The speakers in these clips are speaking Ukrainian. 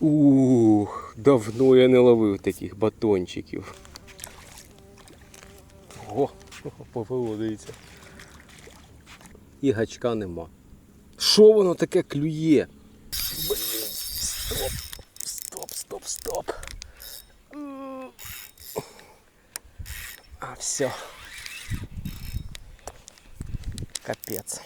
Ух, давно я не ловив таких батончиків. О, повело, дивіться. І гачка нема. Що воно таке клює? Блін, стоп, стоп, стоп, стоп. А, все. Капець.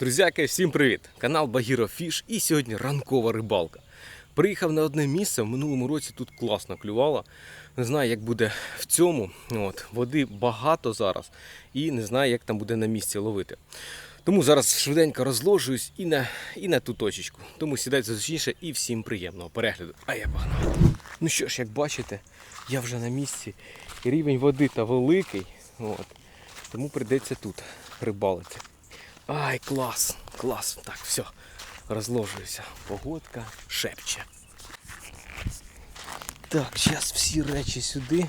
Друзяки, всім привіт! Канал Багіро Фіш і сьогодні ранкова рибалка. Приїхав на одне місце, в минулому році тут класно клювало. Не знаю, як буде в цьому. От, води багато зараз і не знаю, як там буде на місці ловити. Тому зараз швиденько розложуюсь і на, і на ту точечку. Тому сідайте зручніше і всім приємного перегляду. А я погнав. Ну що ж, як бачите, я вже на місці. Рівень води та великий. От, тому прийдеться тут рибалити. Ай, клас, клас. Так, все, розложуюся. Погодка шепче. Так, зараз всі речі сюди.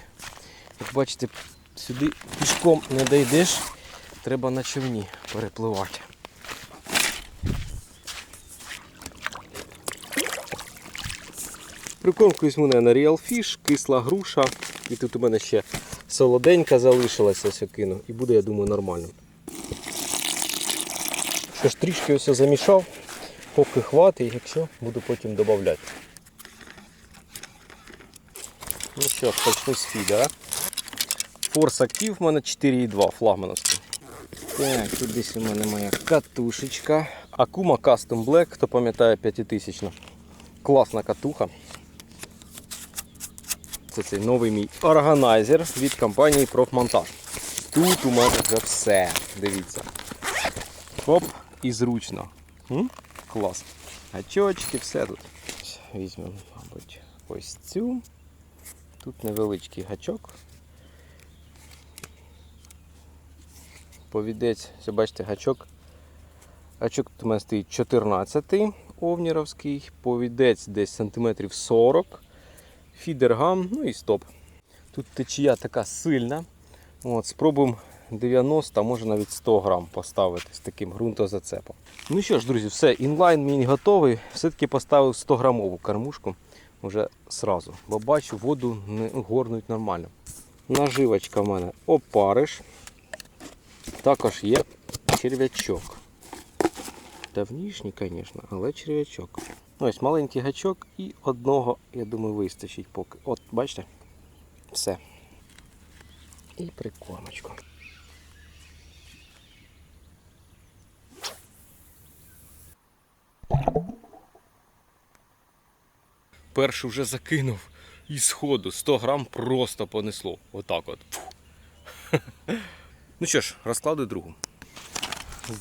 Як бачите, сюди пішком не дійдеш, треба на човні перепливати. Прикормкою у мене на Real Fish, кисла груша. І тут у мене ще солоденька залишилася, ось я кину. І буде, я думаю, нормально. Що ж трішки ось замішав, поки хватить, якщо буду потім додавати. Ну що почну з фіда. Форс актив в мене 4,2 флагмановський. Так, тут десь у мене моя катушечка. Акума Custom Black, хто пам'ятає 5000. Класна катуха. Це цей новий мій органайзер від компанії Профмонтаж. Тут у мене вже все. Дивіться. Хоп, і зручно. М? Клас. Гачочки, все тут. Візьмемо, мабуть, ось цю. Тут невеличкий гачок. Повідець, все бачите, гачок. Гачок тут у мене стоїть 14 овніровський, повідець десь сантиметрів 40, фідергам, ну і стоп. Тут течія така сильна. От, Спробуємо 90, а може навіть 100 грам поставити з таким ґрунтозацепом. Ну що ж, друзі, все, інлайн мій готовий. Все-таки поставив 100 грамову кормушку вже сразу, бо бачу, воду не горнуть нормально. Наживочка в мене опариш. Також є черв'ячок. Давнішній, звісно, але черв'ячок. Ось маленький гачок і одного, я думаю, вистачить поки. От, бачите? Все. І прикормочку. Першу вже закинув і сходу 100 грам просто понесло. Отак от. Фу. Ну що ж, розкладу другу.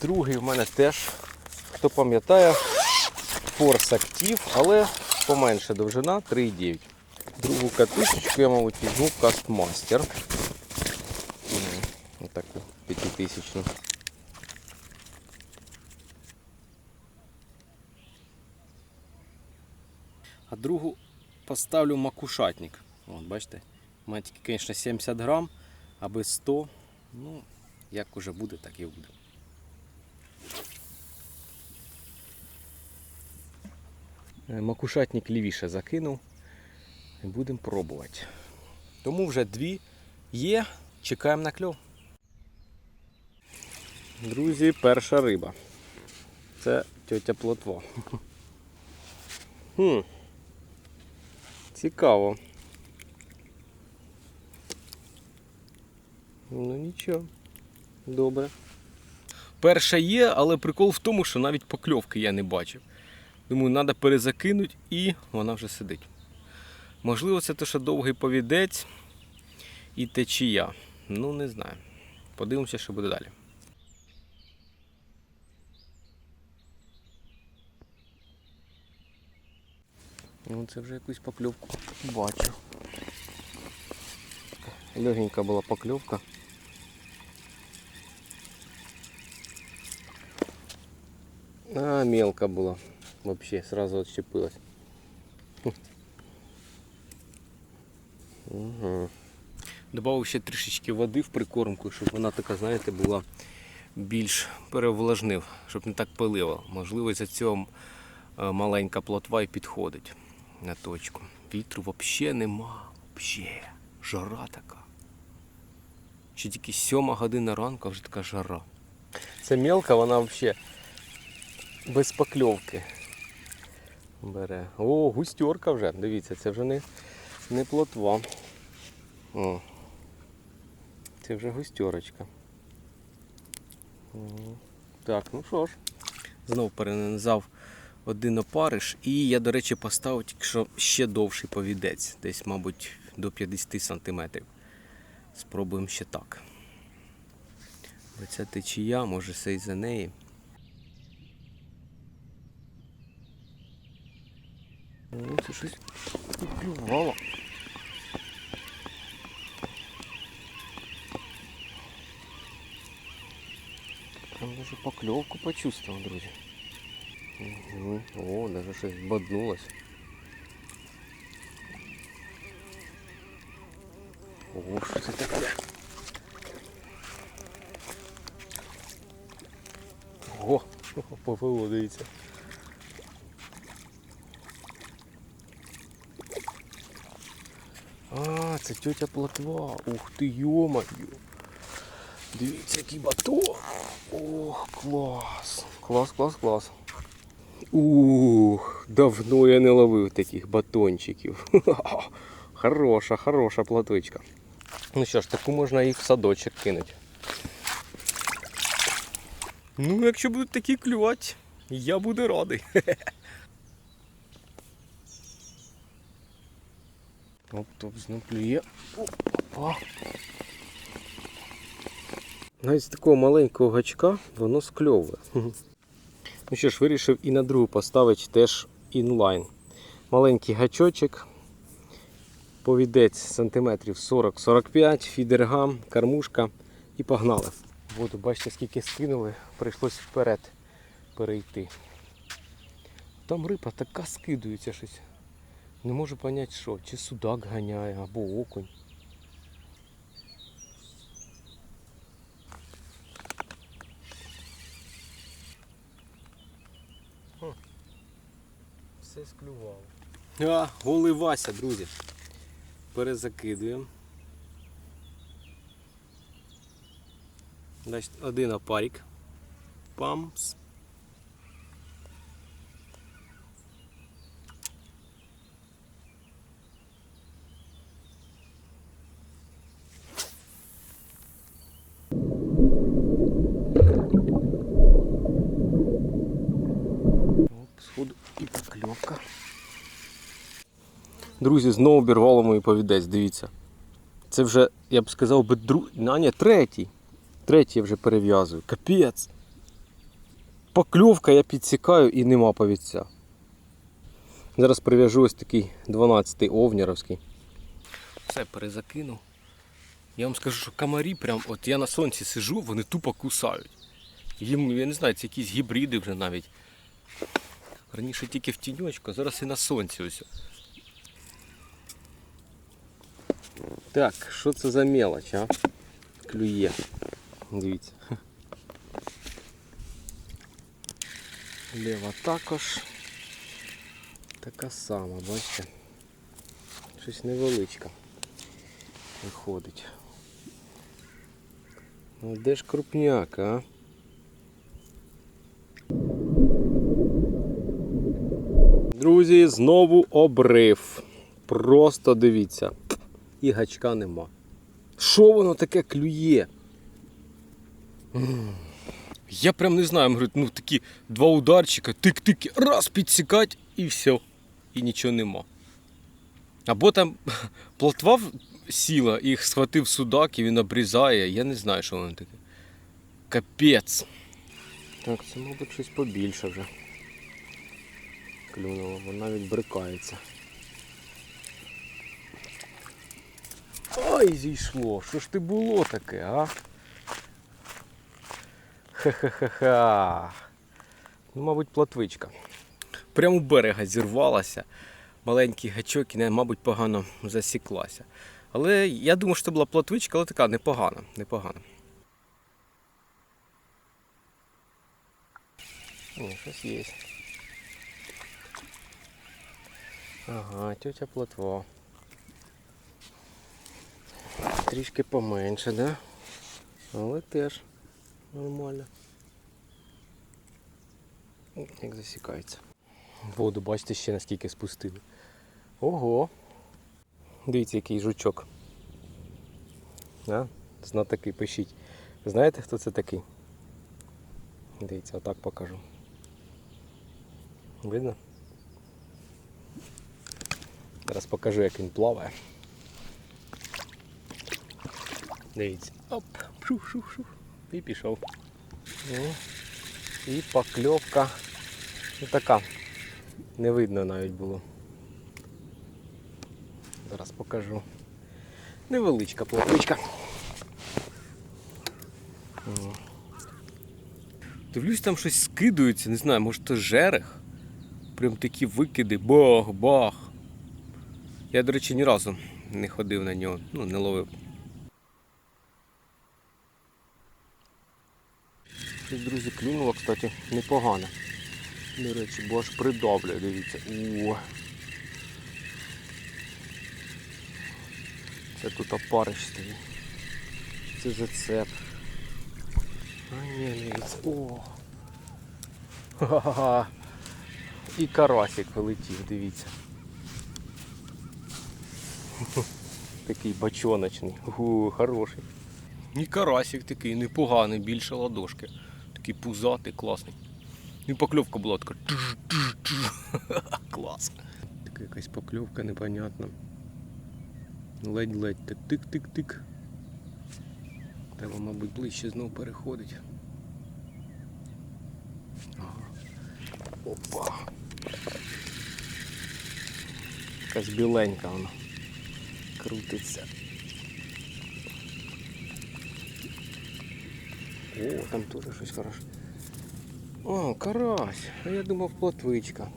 Другий в мене теж, хто пам'ятає, Force Active, але поменше довжина 3,9. Другу катушечку я, мабуть, візьму. М, Отаку п'ятитисячну. А другу поставлю макушатник. От, бачите? Мене тільки, звісно, 70 грам, аби 100. Ну, як уже буде, так і буде. Е, Макушатник лівіше закинув. Будемо пробувати. Тому вже дві є. Чекаємо на кльов. Друзі, перша риба. Це тьотя плотва. Хм. Цікаво. Ну нічого. Добре. Перша є, але прикол в тому, що навіть покльовки я не бачив. Думаю, треба перезакинути і вона вже сидить. Можливо, це те, що довгий повідець і течія. Ну, не знаю. Подивимося, що буде далі. Ну, це вже якусь покльовку бачу. Легенька була покльовка. А, мелко була. Вообще, сразу отщепилась. Угу. Добавив ще трішечки води в прикормку, щоб вона така, знаєте, була більш перевлажнив, щоб не так пилило. Можливо, за цього е, маленька плотва і підходить на точку. Вітру взагалі нема. Взагалі. Жара така. Ще тільки сьома година ранку, вже така жара. Це мелка, вона взагалі без покльовки бере. О, густерка вже. Дивіться, це вже не, не плотва. О. Це вже густерочка. Так, ну що ж. Знов перенизав один опариш. І я, до речі, поставив що ще довший повідець. Десь, мабуть, до 50 см. Спробуємо ще так. Бо ця течія, може все із за неї. Ну, це щось клювало. Там даже поклевку почувствовал, друзья. Мгм. О, даже щось боднулось. О, що це таке? О, повело, дивіться. А, це тетя плотва. Ух ти, йомаю. Дивіться, який батон. Ох, клас. Клас, клас, клас. Ух, давно я не ловив таких батончиків. Хороша, хороша платвичка. Ну що ж, таку можна і в садочок кинути. Ну, якщо будуть такі клювати, я буду радий. Оп, топ, знов клює. Опа. Навіть з такого маленького гачка воно скльовує. Ну що ж, вирішив і на другу поставити теж інлайн. Маленький гачочок, повідець сантиметрів 40-45, фідергам, кормушка і погнали. Воду, бачите, скільки скинули, прийшлось вперед перейти. Там риба така скидується щось. Не можу зрозуміти, що, чи судак ганяє або окунь. Все склювало. А, голий Вася, друзі. Перезакидуємо. Значить, один опарик. Памс. Оп, сходу і покльовка. Друзі, знову обірвало мою повідець, дивіться. Це вже, я б сказав, би дру... А, ні, третій. Третій я вже перев'язую. Капець. Покльовка я підсікаю і нема повідця. Зараз прив'яжу ось такий 12-й овняровський. Все перезакинув. Я вам скажу, що комарі прям, от я на сонці сижу, вони тупо кусають. Їм, я не знаю, це якісь гібриди вже навіть. Раніше тільки в тіньочку, а зараз і на сонці ось. Так, що це за мелоч, а? Клює. Дивіться. Лева також. Така сама, бачите? Щось невеличка виходить. Ну де ж крупняк, а? Друзі, знову обрив. Просто дивіться. І гачка нема. Що воно таке клює? Я прям не знаю, говорю, ну такі два ударчика, тик-тик, раз підсікать і все. І нічого нема. Або там плотва сіла, їх схватив судак і він обрізає. Я не знаю, що воно таке. Капець. Так, це, мабуть, щось побільше вже. Клюнуло, воно навіть брикається. Ой, зійшло. Що ж ти було таке, а? Ха-ха-ха-ха. Ну, мабуть, плотвичка. Прямо у берега зірвалася. Маленький гачок і, мабуть, погано засіклася. Але я думаю, що це була плотвичка, але така непогана. непогана. О, щось є. Ага, тетя плотва. Трішки поменше, да? Але теж нормально. Як засікається. Воду, бачите, ще наскільки спустили. Ого! Дивіться, який жучок. А? Знатоки пишіть. Знаєте, хто це такий? Дивіться, отак покажу. Видно? Зараз покажу, як він плаває. Дивіться. Оп, шух, шух, шух. І пішов. О, і покльовка. Ну така. Не видно навіть було. Зараз покажу. Невеличка плотвичка. Дивлюсь, там щось скидується, не знаю, може то жерех. Прям такі викиди, бах-бах. Я, до речі, ні разу не ходив на нього, ну, не ловив. Щось, друзі, клюнуло, кстати, непогано. До речі, бо аж придавлює, дивіться. О. Це тут опариш стоїть. Це зацеп. А ні, дивіться. О. Ха-ха-ха. І карасик полетів, дивіться. Такий бачоночний. У, хороший. І карасик такий непоганий, більше ладошки. Такий пузатий, класний. І покльовка була така. Клас. Така якась покльовка непонятна. Ледь-ледь так тик-тик-тик. Треба, мабуть, ближче знов переходить. Ага. Опа. Якась біленька вона крутиться. О, там теж щось хороше. О, карась. А я думав плотвичка.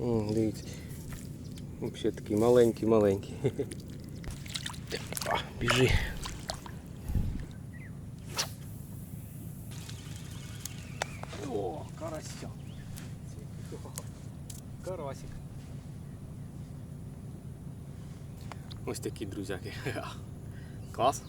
О, дивіться. Взагалі такий маленький, маленький. Біжи. О, карася. Карасик. Ось такі друзяки. Клас.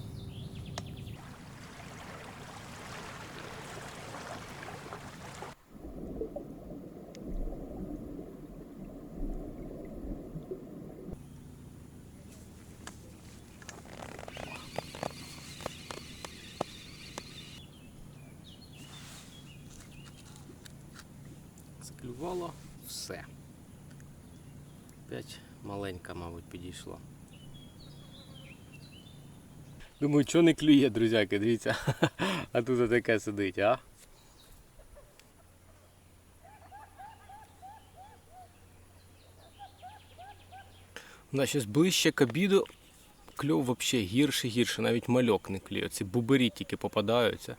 Склювало все. П'ять маленька, мабуть, підійшла. Думаю, що не клює, друзяки, дивіться. А тут таке сидить, а? На щось ближче к обіду кльов взагалі гірше, гірше, навіть мальок не клює. Ці бубері тільки попадаються.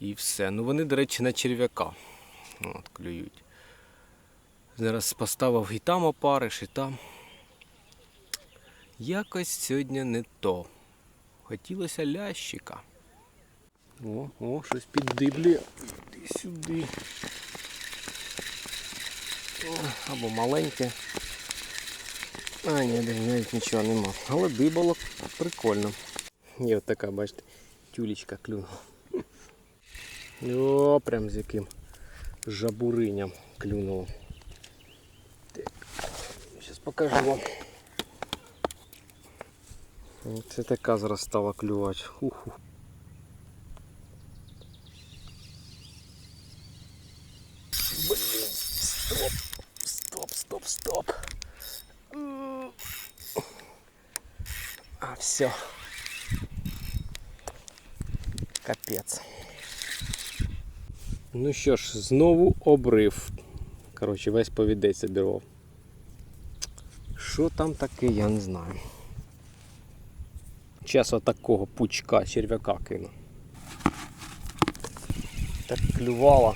І все. Ну вони, до речі, на черв'яка. От, клюють. Зараз поставив і там опариш, і там. Якось сьогодні не то. Хотілося лящика. О, о, щось піддиблює. Іди сюди. О, або маленьке. А, ні, навіть нічого нема. Але дибало прикольно. Є от така, бачите, тюлечка клюнула. О, прям з яким жабуриням клюнуло. Так, зараз покажу вам. Це така зараз стала клювати. Уху. Блін, стоп, стоп, стоп, стоп. А, все. Капець. Ну що ж, знову обрив. Коротше, весь повідець обірвав. Що там таке, я не знаю. Час отакого пучка черв'яка кину. так клювала.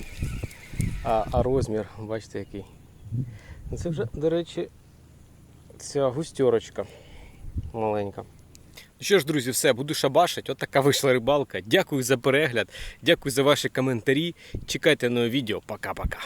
А, а розмір, бачите який. Ну, Це вже, до речі, ця густерочка маленька. Ну що ж, друзі, все, буду шабашить. От така вийшла рибалка. Дякую за перегляд, дякую за ваші коментарі. Чекайте нове відео. Пока-пока.